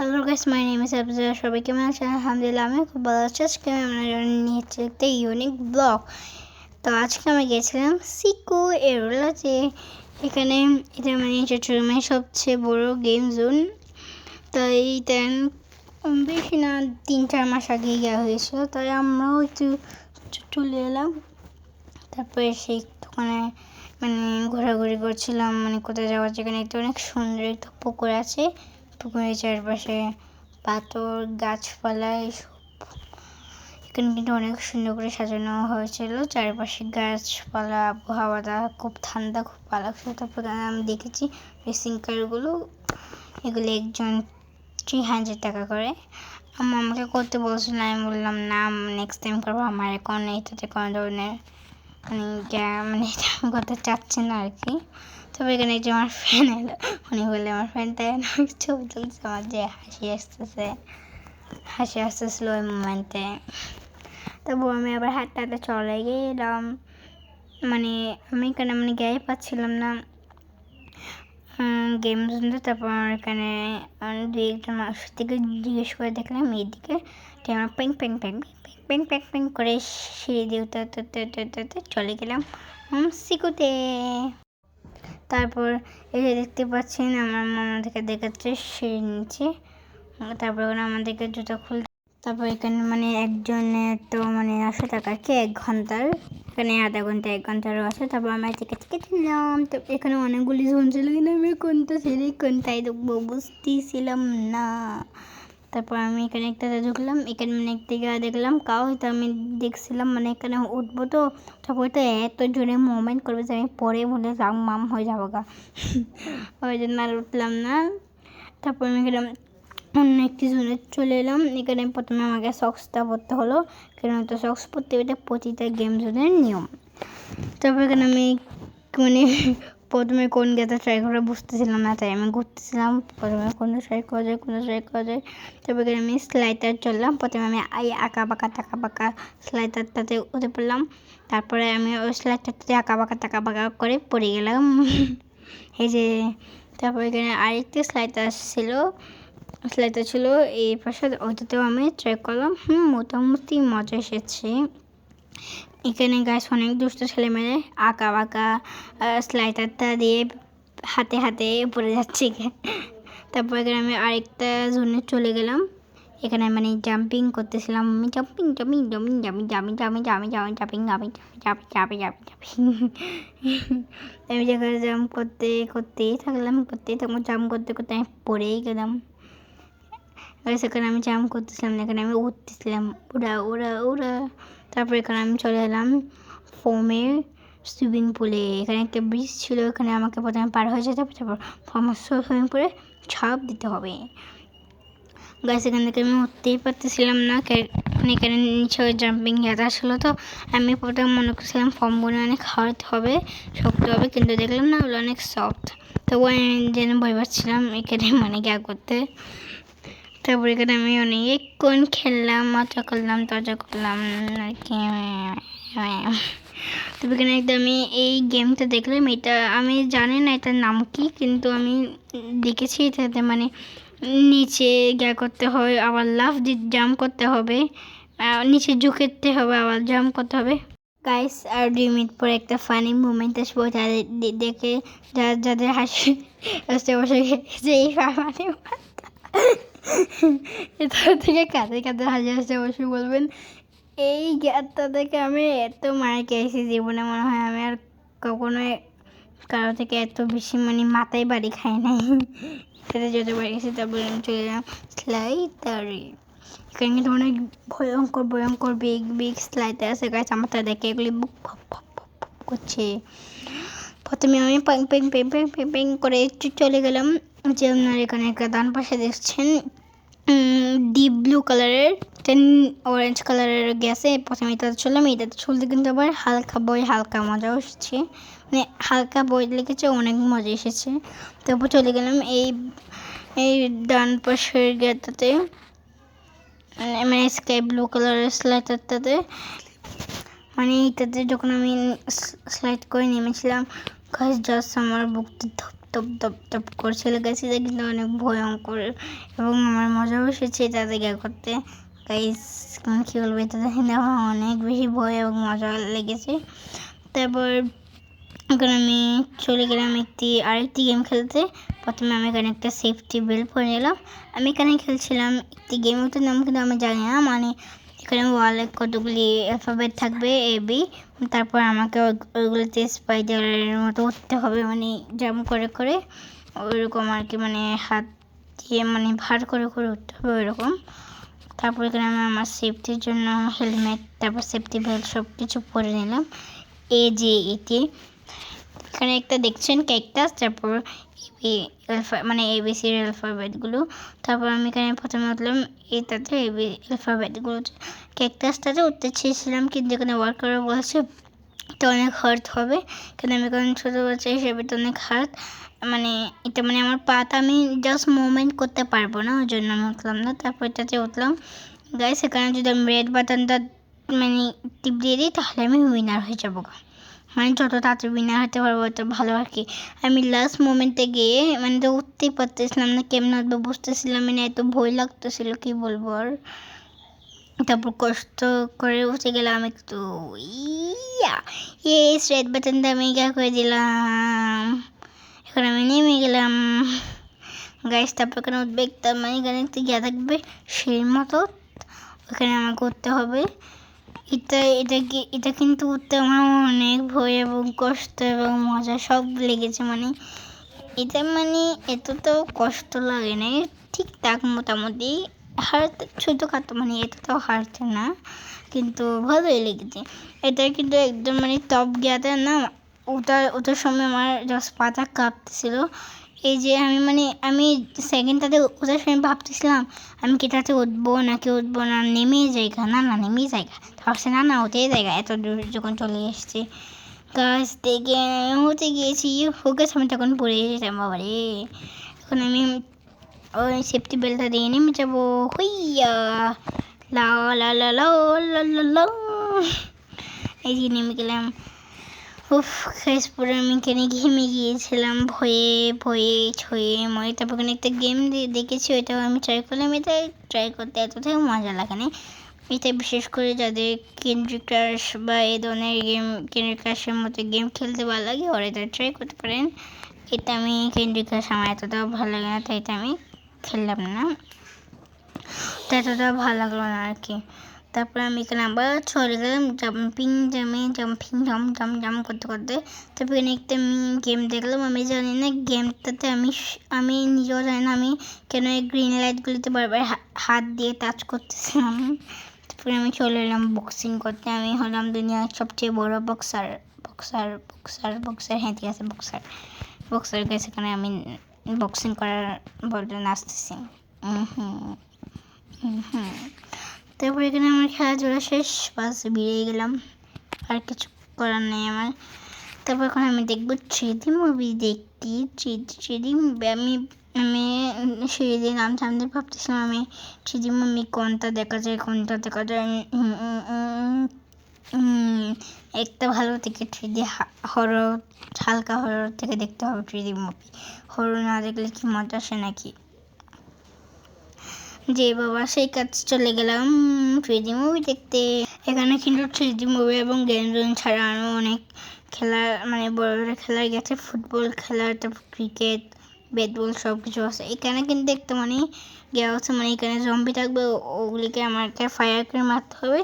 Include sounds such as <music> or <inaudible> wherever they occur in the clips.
Hello guys my name is Afza সবাই কেমন আছেন? আলহামদুলিল্লাহ আমি খুব ভালো আছি। আজকে আমি আপনার নিয়েছি একটা ইউনিক ব্লগ তো আজকে আমি গেছিলাম সিকো এরোলাতে এখানে এটা মানে চট্টগ্রামের সবচেয়ে বড় গেম জোন তো এইটা বেশি না তিন চার মাস আগে গিয়ে হয়েছিল। তাই আমরাও একটু চলে এলাম। তারপরে সেই দোকানে মানে ঘোরাঘুরি করছিলাম। মানে কোথায় যাওয়ার যেখানে একটা অনেক সুন্দর একটা পুকুর আছে। পুকুরের চারপাশে পাথর গাছপালা এখানে কিন্তু অনেক সুন্দর করে সাজানো হয়েছিল। চারপাশে গাছপালা, আবহাওয়াটা খুব ঠান্ডা, খুব ভালো তারপরে আমি দেখেছি রেসিং কারগুলো এগুলো একজন থ্রি হান্ড্রেড টাকা করে। আম্মা আমাকে করতে বলছিল, আমি বললাম, না নেক্সট টাইম করব। আমার এখন এটাতে কোনো ধরনের মানে মানে করতে চাচ্ছি না আর কি। তবে এখানে যে আমার ফ্যান এলো। উনি বললে, আমার ফ্যান তাই আমি ছবি তুলছে, আমার যে হাসি আসতেছে। হাসি আসতেছিল ওই মোমেন্টে তবু আমি আবার হাঁটতে চলে গেলাম। মানে আমি এখানে মানে গায়ে পাচ্ছিলাম না। গেম জোনটা তারপর আমার এখানে দুই একজন মানুষের থেকে জিজ্ঞেস করে দেখলাম, এইদিকে তো আমার প্যাং প্যাং প্যাং প্যাং প্যাং প্যাং করে সিঁড়ি দিয়ে উঠতে চলে গেলাম সিকুতে তারপর এই দেখতে পাচ্ছেন, আমার মামা থেকে দেখাচ্ছে সিঁড়ির নিচে। তারপর ওরা আমাদেরকে জুতো খুল তারপর এখানে মানে একজনের তো মানে আশো কি, এক ঘণ্টার। এখানে আধা ঘণ্টা, এক ঘন্টারও আছে। তারপর আমার টিকিট টিকিট নিলাম তো এখানে অনেকগুলি জন ছিল কিন্তু আমি কোনটা ছেড়ে কোনটাই দেখব বুঝতেছিলাম না। তারপর আমি এখানে একটাতে ঢুকলাম, এখানে মানে দিকে দেখলাম কাউ হয়তো আমি দেখছিলাম মানে এখানে উঠবো তো তারপর তো এত জোরে মুভমেন্ট করবে যে আমি পরে বলে রাম মাম হয়ে যাব গা। <laughs> ওই জন্য আর উঠলাম না। তারপর আমি এখানে অন্য একটি জোনে চলে এলাম। এখানে প্রথমে আমাকে সক্সটা পরতে হলো কেন তো সক্স পরতে এটা প্রতিটা গেম জোনের নিয়ম। তারপর এখানে আমি মানে প্রথমে কোন গেটা ট্রাই করে বুঝতেছিলাম না, তাই আমি ঘুরতেছিলাম। প্রথমে কোনটা ট্রাই করা যায় কোনটা ট্রাই করা যায়। তারপর আমি স্লাইটার চললাম। প্রথমে আমি আই আঁকা বাঁকা টাকা বাঁকা স্লাইটারটাতে উঠে পড়লাম। তারপরে আমি ওই স্লাইটারটাতে আঁকা বাঁকা টাকা বাঁকা করে পড়ে গেলাম। এই যে, তারপর এখানে আরেকটি স্লাইটার ছিল। স্লাইটার ছিল এই পাশে ওইটাতেও আমি ট্রাই করলাম। হুম, মোটামুটি মজা এসেছে। এখানে গাছ অনেক দুষ্ট ছেলে মেয়ে আঁকা বাঁকা স্লাইটারটা দিয়ে হাতে হাতে পড়ে যাচ্ছে তারপর এখানে আমি আরেকটা জোনে চলে গেলাম এখানে মানে জাম্পিং করতেছিলাম আমি jumping jumping jumping jumping jumping jumping jumping jumping jumping jumping jumping jumping jumping jumping আমি যেখানে জাম্প করতে করতেই থাকলাম করতেই থাকলাম জাম্প করতে করতে আমি পড়েই গেলাম আর সেখানে আমি জাম্প করতেছিলাম না, এখানে আমি উঠতেছিলাম। উড়া উড়া উড়া। তারপর এখানে আমি চলে এলাম ফোমের সুইমিং পুলে এখানে একটা ব্রিজ ছিল এখানে আমাকে প্রথমে পার হয়ে যেতে হবে, তারপর ফোমের সুইমিং পুলে ছাপ দিতে হবে। গাছ এখান থেকে আমি উঠতেই পারতেছিলাম না মানে এখানে নিচে জাম্পিং ইয়াটা ছিল তো। আমি প্রথমে মনে করছিলাম ফর্মগুলো অনেক হার্ড হবে, শক্ত হবে, কিন্তু দেখলাম না, ওগুলো অনেক সফট তবু আমি যেন ভয় পাচ্ছিলাম এখানে মানে গিয়া করতে। তারপর এখানে আমি অনেকক্ষণ খেললাম, মজা করলাম তজা করলাম, আর কি। তবে এখানে একটা আমি এই গেমটা দেখলাম, এটা আমি জানি না এটার নাম কি, কিন্তু আমি দেখেছি এটাতে মানে নিচে গিয়া করতে হয়, আবার দিয়ে জাম্প করতে হবে নিচে ঝুঁকেতে হবে, আবার জাম্প করতে হবে। গাইস আর দুই মিনিট পরে একটা ফানি মুভমেন্ট আসব যাদের দেখে যাদের হাসি, <laughs> আসতে বসে যে এই ফানি <laughs> এটা থেকে কাঁদে কাঁদে হাসি হাসতে বসে বলবেন। এই গ্যাসটা থেকে আমি এত মার খেয়েছি জীবনে, মনে হয় আমি আর কখনো কারও থেকে এত বেশি মানে মাথায় বাড়ি খাই নাই। <laughs> সেটা যত বাড়ি গেছি তারপরে আমি চলে গেলাম স্লাইটারে এখানে কিন্তু অনেক ভয়ঙ্কর ভয়ঙ্কর বিগ বিগ স্লাইটার আছে। গাছ আমার তা দেখে এগুলি করছে। প্রথমে আমি প্যাং প্যাং প্যাং প্যাং প্যাং প্যাং করে একটু চলে গেলাম। যে আপনার এখানে একটা ডান পাশে দেখছেন ডিপ ব্লু কালারের টেন অরেঞ্জ কালারের গ্যাসে প্রথমে এটাতে চললাম। এটাতে চলতে কিন্তু আবার হালকা বই হালকা মজাও এসেছে। মানে হালকা বই লেগেছে, অনেক মজা এসেছে। তারপর চলে গেলাম এই এই ডান পাশের গেটাতে মানে স্কাই ব্লু কালারের স্লাইটারটাতে মানে এইটাতে যখন আমি স্লাইড করে নেমেছিলাম গাছ জাস্ট আমার বুকটা ধপ টপ ধপ টপ করছিল গেছে কিন্তু অনেক ভয়ঙ্কর এবং আমার মজা মজাও এসেছে তাদেরকে করতে। গাইস কী বলব, এটা দেখে আমার অনেক বেশি ভয় এবং মজা লেগেছে। তারপর এখন আমি চলে গেলাম একটি, আরেকটি গেম খেলতে। প্রথমে আমি এখানে একটা সেফটি বেল্ট পরে নিলাম। আমি এখানে খেলছিলাম একটি গেম ওটার নাম কিন্তু আমি জানি না মানে এখানে ওয়ালে কতগুলি অ্যালফাবেট থাকবে এ বি তারপর আমাকে ওই- ওইগুলোতে স্পাইডারের মতো উঠতে হবে মানে জাম্প করে করে, ওইরকম আর কি মানে হাত দিয়ে মানে ভার করে করে উঠতে হবে ওইরকম। তারপর এখানে আমি আমার সেফটির জন্য হেলমেট তারপর সেফটি বেল্ট সব কিছু পরে নিলাম। এ যে এটি এখানে একটা দেখছেন ক্যাকটাস তারপর মানে এবিসির অ্যালফাবেটগুলো তারপর আমি এখানে প্রথমে উঠলাম এটাতে এবি অ্যালফাবেটগুলো ক্যাকটাসটাতে উঠতে চেয়েছিলাম, কিন্তু এখানে ওয়ার্ক করে বলছে তো অনেক হার্ট হবে। কিন্তু আমি কারণ ছোটো বাচ্চা হিসেবে তো অনেক হার্ট মানে এটা মানে আমার পাটা আমি জাস্ট মুভমেন্ট করতে পারব না, ওই জন্য আমি উঠলাম না। তারপর এটাতে উঠলাম। গাইস সেখানে যদি আমি রেড বাটনটা মানে টিপ দিয়ে দিই, তাহলে আমি উইনার হয়ে যাব। মানে যত তাড়াতাড়ি উইনার হতে পারব, তত ভালো আর কি। আমি লাস্ট মোমেন্টে গিয়ে মানে তো উঠতেই পারতেছিলাম না, কেমন উঠবো বুঝতেছিলাম না, এত ভয় লাগতেছিল, কি বলব আর। তারপর কষ্ট করে উঠে গেলাম একটু, ইয়া ইয়েস রেড বাটনটা আমি ইয়া করে দিলাম। এখন আমি নেমে গেলাম। গাইস তারপর এখানে উঠবে একটা মানে এখানে একটা ইয়া থাকবে, সেই মতো। ওখানে আমাকে উঠতে হবে। এটা এটা কি, এটা কিন্তু উঠতে আমার অনেক ভয় এবং কষ্ট এবং মজা সব লেগেছে মানে এটা মানে এতটাও কষ্ট লাগে না ঠিকঠাক মোটামুটি। হারতে ছোটোখাটো মানে এটা তো হারছে না, কিন্তু ভালোই লেগেছে। এটা কিন্তু একদম মানে টপ গিয়াতে না, ওটার ওটার সময় আমার জাস্ট পাতা কাঁপতেছিল। এই যে আমি মানে আমি সেকেন্ডটাতে ওটার সময় ভাবতেছিলাম, আমি কি এটাতে উঠবো নাকি উঠবো না, নেমেই জায়গা, না না, নেমেই জায়গা। ভাবছে, না না ওতেই জায়গা, এত দূর যখন চলে এসছে। গাছ থেকে হতে গিয়েছি হোকে আমি তখন পড়ে যেতাম বাবা রে এখন আমি ওই সেফটি বেল্টটা দিয়ে নেমে যাব। হইয়া! লা লা লা। এই যে নেমে গেলাম। উফ খাইস পরে আমি কেনে ঘেমে গিয়েছিলাম, ভয়ে ভয়ে, ছয়ে, ময়ে। তারপর ওখানে একটা গেম দেখেছি, ওইটাও আমি ট্রাই করলাম। এটা ট্রাই করতে এতটাও মজা লাগে না। এটা বিশেষ করে যাদের কেন্দ্রি ক্রাশ বা এই ধরনের গেম কেন্দ্রি ক্রাশের মতো গেম খেলতে ভালো লাগে, ওরা এটা ট্রাই করতে পারেন। এটা আমি কেন্দ্রি ক্রাশ আমার এতটাও ভালো লাগে না, তাই এটা আমি খেললাম না। তো এতটাও ভালো লাগল না আর কি। তারপরে আমি এখানে আবার চলে গেলাম জাম্পিং জামে জাম্পিং জাম জাম জাম করতে করতে। তারপরে এখানে একটা আমি গেম দেখলাম, আমি জানি না গেমটাতে আমি আমি নিজেও জানি না আমি কেন এই গ্রিন লাইটগুলিতে বারবার হাত দিয়ে টাচ করতেছিলাম। তারপরে আমি চলে এলাম বক্সিং করতে, আমি হলাম দুনিয়ার সবচেয়ে বড় বক্সার বক্সার বক্সার বক্সার হ্যাঁ ঠিক আছে বক্সার বক্সার গেছে এখানে আমি বক্সিং করার বলতে নাচতেছি। হুম হুম হুম। তারপর এখানে আমার খেলা খেলাধুলা শেষ, বাস বেরিয়ে গেলাম। আর কিছু করার নেই আমার। তারপর এখন আমি দেখব থ্রিডি মুভি দেখি থ্রিডি মুভি আমি আমি সিঁড়ি নাম সামনে ভাবতেছিলাম আমি থ্রিডি মুভি কোনটা দেখা যায়, কোনটা দেখা যায় একটা ভালো থেকে থ্রিডি হরর, হালকা হরর থেকে দেখতে হবে থ্রিডি মুভি। হরর না দেখলে কি মজা আসে নাকি? যে বাবা সেই কাজ চলে গেলাম থ্রিডি মুভি দেখতে। এখানে কিন্তু থ্রিডি মুভি এবং গেম জোন ছাড়া আরও অনেক খেলা মানে বড় বড় খেলা গেছে ফুটবল খেলা, তারপর ক্রিকেট ব্যাট বল সব কিছু আছে। এখানে কিন্তু দেখতে মানে গেওয়া হচ্ছে মানে এখানে জম্বি থাকবে ওগুলিকে আমাকে ফায়ার করে মারতে হবে।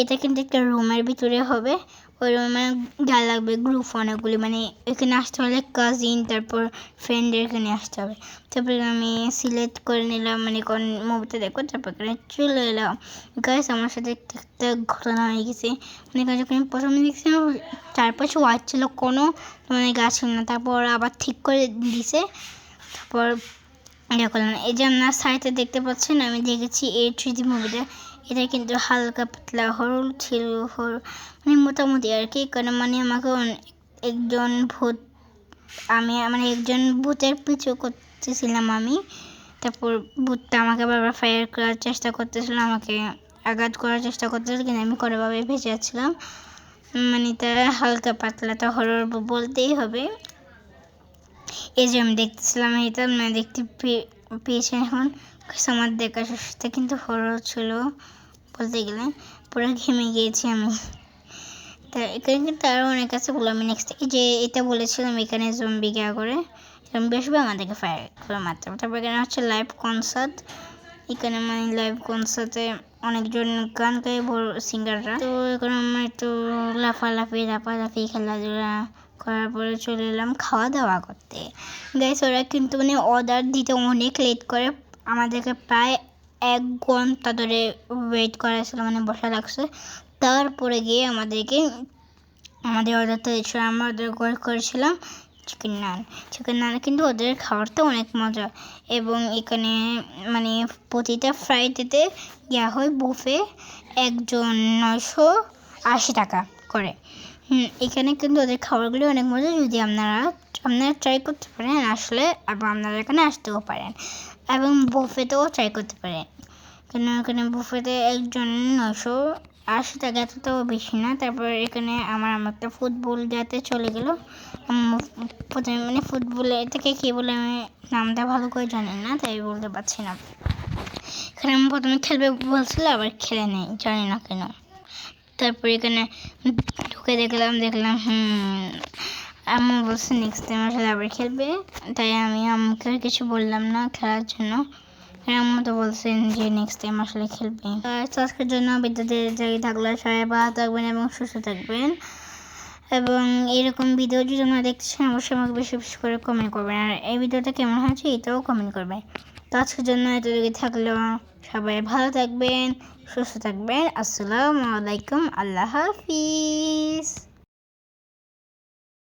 এটা কিন্তু একটা রুমের ভিতরে হবে। ওই মানে যা লাগবে গ্রুপ অনেকগুলি মানে এখানে আসতে হলে কাজিন তারপর ফ্রেন্ডের এখানে আসতে হবে। তারপরে আমি সিলেক্ট করে নিলাম মানে কোন মুভিটা দেখো তারপর এখানে চলে এলাম। গাইস আমার সাথে একটা ঘটনা হয়ে গেছে। মানে যখন আমি প্রথমে দেখছিলাম চারপাশে হোয়াইট ছিল, কোনো মানে গাছ ছিল না। তারপর আবার ঠিক করে দিছে। তারপর করলাম এই যে আপনার সাইটে দেখতে পাচ্ছেন, আমি দেখেছি এই থ্রিডি মুভিটা এটা কিন্তু হালকা পাতলা হরর ছিল হর মানে মোটামুটি আর কি, কারণ মানে আমাকে একজন ভূত, আমি মানে একজন ভূতের পিছু করতেছিলাম আমি। তারপর ভূতটা আমাকে বারবার ফায়ার করার চেষ্টা করতেছিল, আমাকে আঘাত করার চেষ্টা করতেছিল, কিন্তু আমি কোনোভাবে ভেসে যাচ্ছিলাম মানে তারা হালকা পাতলা তো হরর বলতেই হবে। এই যে আমি দেখতেছিলাম এটা মানে দেখতে পেয়ে- পেয়েছি এখন। আমার দেখার সাথে কিন্তু হরর ছিল বলতে গেলে। পুরো ঘেমে গিয়েছি আমি। তা এখানে কিন্তু আরও অনেক আছে বলে, আমি নেক্সট যে এটা বলেছিলাম, এখানে জম্বি গিয়া করে জম্বি আসবে আমাদেরকে ফায়ার করে মারতে তারপর এখানে হচ্ছে লাইভ কনসার্ট এখানে মানে লাইভ কনসার্টে অনেকজন গান গায় সিঙ্গাররা তো এখানে আমার একটু লাফালাফি লাফালাফি খেলাধুলা করার পরে চলে এলাম খাওয়া দাওয়া করতে। গাইস ওরা কিন্তু মানে অর্ডার দিতে অনেক লেট করে। আমাদেরকে প্রায় এক ঘণ্টা ধরে ওয়েট করাছিল মানে বসা লাগছে। তারপরে গিয়ে আমাদেরকে, আমাদের অর্ডারটা দিচ্ছিল আমরা অর্ডার করেছিলাম চিকেন নান চিকেন নান কিন্তু ওদের খাবারটা অনেক মজা। এবং এখানে মানে প্রতিটা ফ্রাইডেতে ইয়া হয় বুফে একজন নয়শো আশি টাকা করে। এখানে কিন্তু ওদের খাবারগুলো অনেক মজা। যদি আপনারা আপনারা ট্রাই করতে পারেন, আসলে এবং আপনারা এখানে আসতেও পারেন। এবং বুফেতেও ট্রাই করতে পারেন কেন এখানে বুফেতে একজন নশো আশি টাকা এত তো বেশি না। তারপর এখানে আমার আমার একটা ফুটবল যাতে চলে গেলো। প্রথমে মানে ফুটবলে থেকে কী বলে আমি নামটা ভালো করে জানি না, তাই বলতে পারছি না। এখানে আমি প্রথমে খেলবে বলছিল, আবার খেলে নেই, জানি না কেন। তারপর এখানে ঢুকে দেখলাম দেখলাম, হুম আম্মু বলছে নেক্সট টাইম আসলে আবার খেলবে। তাই আমি আম্মুকে আর কিছু বললাম না খেলার জন্য। আম্মু তো বলছেন যে নেক্সট টাইম আসলে খেলবে। আজকের জন্য বিদ্যুতের জায়গায় থাকলে। সবাই ভালো থাকবেন এবং সুস্থ থাকবেন। এবং এরকম ভিডিও যদি আপনারা দেখতে অবশ্যই আমাকে বেশি বেশি করে কমেন্ট করবেন। আর এই ভিডিওটা কেমন হয়েছে এটাও কমেন্ট করবেন। তো আজকের জন্য এতটুকু থাকল। সবাই ভালো থাকবেন, সুস্থ থাকবেন। আসসালামু আলাইকুম। আল্লাহ হাফিজ।